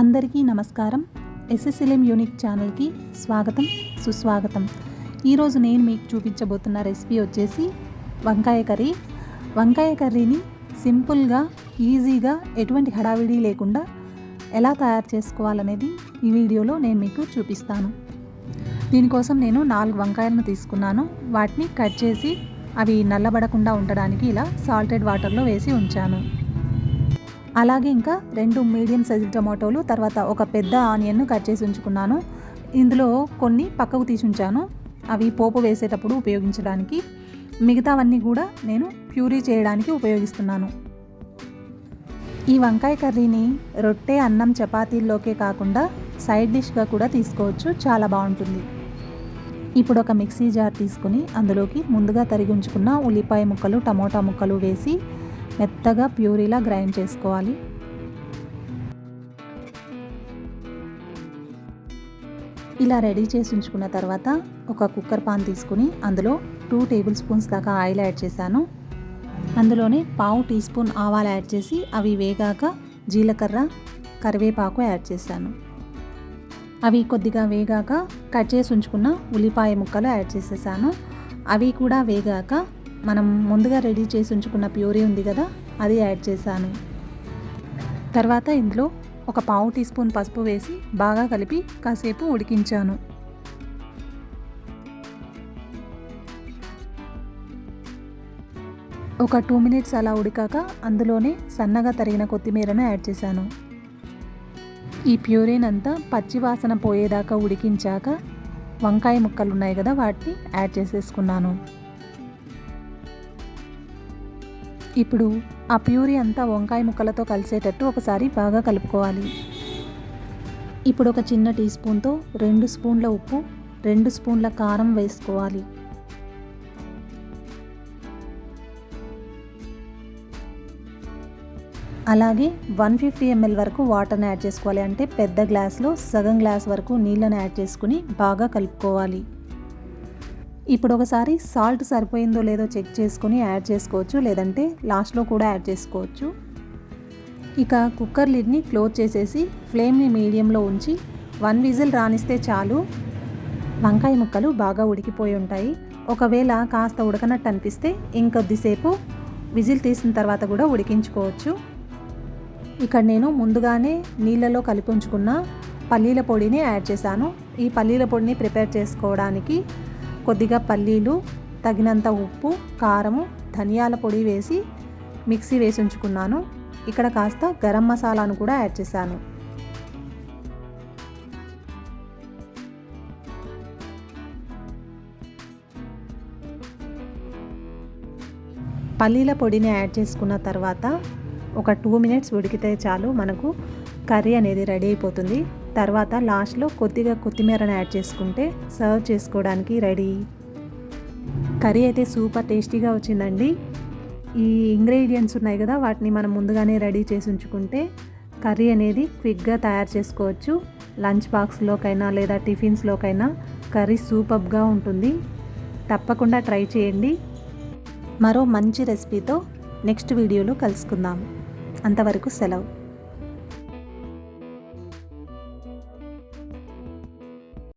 అందరికీ నమస్కారం. ఎస్ఎస్ఎల్ఎం యూనిక్ ఛానల్కి స్వాగతం సుస్వాగతం. ఈరోజు నేను మీకు చూపించబోతున్న రెసిపీ వచ్చేసి వంకాయ కర్రీ. వంకాయ కర్రీని సింపుల్గా ఈజీగా ఎటువంటి హడావిడి లేకుండా ఎలా తయారు చేసుకోవాలనేది ఈ వీడియోలో నేను మీకు చూపిస్తాను. దీనికోసం నేను నాలుగు వంకాయలను తీసుకున్నాను. వాటిని కట్ చేసి అవి నల్లబడకుండా ఉండడానికి ఇలా సాల్టెడ్ వాటర్లో వేసి ఉంచాను. అలాగే ఇంకా రెండు మీడియం సైజు టమాటోలు తర్వాత ఒక పెద్ద ఆనియన్ను కట్ చేసి ఉంచుకున్నాను. ఇందులో కొన్ని పక్కకు తీసి ఉంచాను. అవి పోపు వేసేటప్పుడు ఉపయోగించడానికి. మిగతావన్నీ కూడా నేను ప్యూరీ చేయడానికి ఉపయోగిస్తున్నాను. ఈ వంకాయ కర్రీని రొట్టె అన్నం చపాతీల్లోకే కాకుండా సైడ్ డిష్గా కూడా తీసుకోవచ్చు. చాలా బాగుంటుంది. ఇప్పుడు ఒక మిక్సీ జార్ తీసుకుని అందులోకి ముందుగా తరిగి ఉంచుకున్న ఉల్లిపాయ ముక్కలు టమోటా ముక్కలు వేసి మెత్తగా ప్యూరీలా గ్రైండ్ చేసుకోవాలి. ఇలా రెడీ చేసి ఉంచుకున్న తర్వాత ఒక కుక్కర్ పాన్ తీసుకుని అందులో టూ టేబుల్ స్పూన్స్ దాకా ఆయిల్ యాడ్ చేశాను. అందులోనే పావు టీ స్పూన్ ఆవాలు యాడ్ చేసి అవి వేగాక జీలకర్ర కరివేపాకు యాడ్ చేశాను. అవి కొద్దిగా వేగాక కట్ చేసి ఉంచుకున్న ఉల్లిపాయ ముక్కలు యాడ్ చేసేసాను. అవి కూడా వేగాక మనం ముందుగా రెడీ చేసి ఉంచుకున్న ప్యూరీ ఉంది కదా అది యాడ్ చేశాను. తర్వాత ఇందులో ఒక పావు టీ స్పూన్ పసుపు వేసి బాగా కలిపి కాసేపు ఉడికించాను. ఒక టూ మినిట్స్ అలా ఉడికాక అందులోనే సన్నగా తరిగిన కొత్తిమీరను యాడ్ చేశాను. ఈ ప్యూరీనంతా పచ్చివాసన పచ్చి వాసన పోయేదాకా ఉడికించాక వంకాయ ముక్కలు ఉన్నాయి కదా వాటిని యాడ్ చేసేసుకున్నాను. ఇప్పుడు ఆ ప్యూరీ అంతా వంకాయ ముక్కలతో కలిసేటట్టు ఒకసారి బాగా కలుపుకోవాలి. ఇప్పుడు ఒక చిన్న టీ స్పూన్తో రెండు స్పూన్ల ఉప్పు రెండు స్పూన్ల కారం వేసుకోవాలి. అలాగే వన్ ఫిఫ్టీ ఎంఎల్ వరకు వాటర్ని యాడ్ చేసుకోవాలి. అంటే పెద్ద గ్లాస్లో సగం గ్లాస్ వరకు నీళ్ళని యాడ్ చేసుకుని బాగా కలుపుకోవాలి. ఇప్పుడు ఒకసారి సాల్ట్ సరిపోయిందో లేదో చెక్ చేసుకొని యాడ్ చేసుకోవచ్చు లేదంటే లాస్ట్లో కూడా యాడ్ చేసుకోవచ్చు. ఇక కుక్కర్ లిడ్ని క్లోజ్ చేసేసి ఫ్లేమ్ని మీడియంలో ఉంచి వన్ విజిల్ రానిస్తే చాలు. వంకాయ ముక్కలు బాగా ఉడికిపోయి ఉంటాయి. ఒకవేళ కాస్త ఉడకనట్టు అనిపిస్తే ఇంకొద్దిసేపు విజిల్ తీసిన తర్వాత కూడా ఉడికించుకోవచ్చు. ఇక్కడ నేను ముందుగానే నీళ్ళలో కలిపి ఉంచుకున్న పల్లీల పొడిని యాడ్ చేశాను. ఈ పల్లీల పొడిని ప్రిపేర్ చేసుకోవడానికి కొద్దిగా పల్లీలు తగినంత ఉప్పు కారము ధనియాల పొడి వేసి మిక్సీ వేసి ఉంచుకున్నాను. ఇక్కడ కాస్త గరం మసాలాను కూడా యాడ్ చేశాను. పల్లీల పొడిని యాడ్ చేసుకున్న తర్వాత ఒక టూ మినిట్స్ ఉడికితే చాలు. మనకు కర్రీ అనేది రెడీ అయిపోతుంది. తర్వాత లాస్ట్లో కొద్దిగా కొత్తిమీరను యాడ్ చేసుకుంటే సర్వ్ చేసుకోవడానికి రెడీ. కర్రీ అయితే సూపర్ టేస్టీగా వచ్చిందండి. ఈ ఇంగ్రీడియంట్స్ ఉన్నాయి కదా వాటిని మనం ముందుగానే రెడీ చేసి ఉంచుకుంటే కర్రీ అనేది క్విక్గా తయారు చేసుకోవచ్చు. లంచ్ బాక్స్లోకైనా లేదా టిఫిన్స్లోకైనా కర్రీ సూపర్గా ఉంటుంది. తప్పకుండా ట్రై చేయండి. మరో మంచి రెసిపీతో నెక్స్ట్ వీడియోలో కలుసుకుందాం. అంతవరకు సెలవు.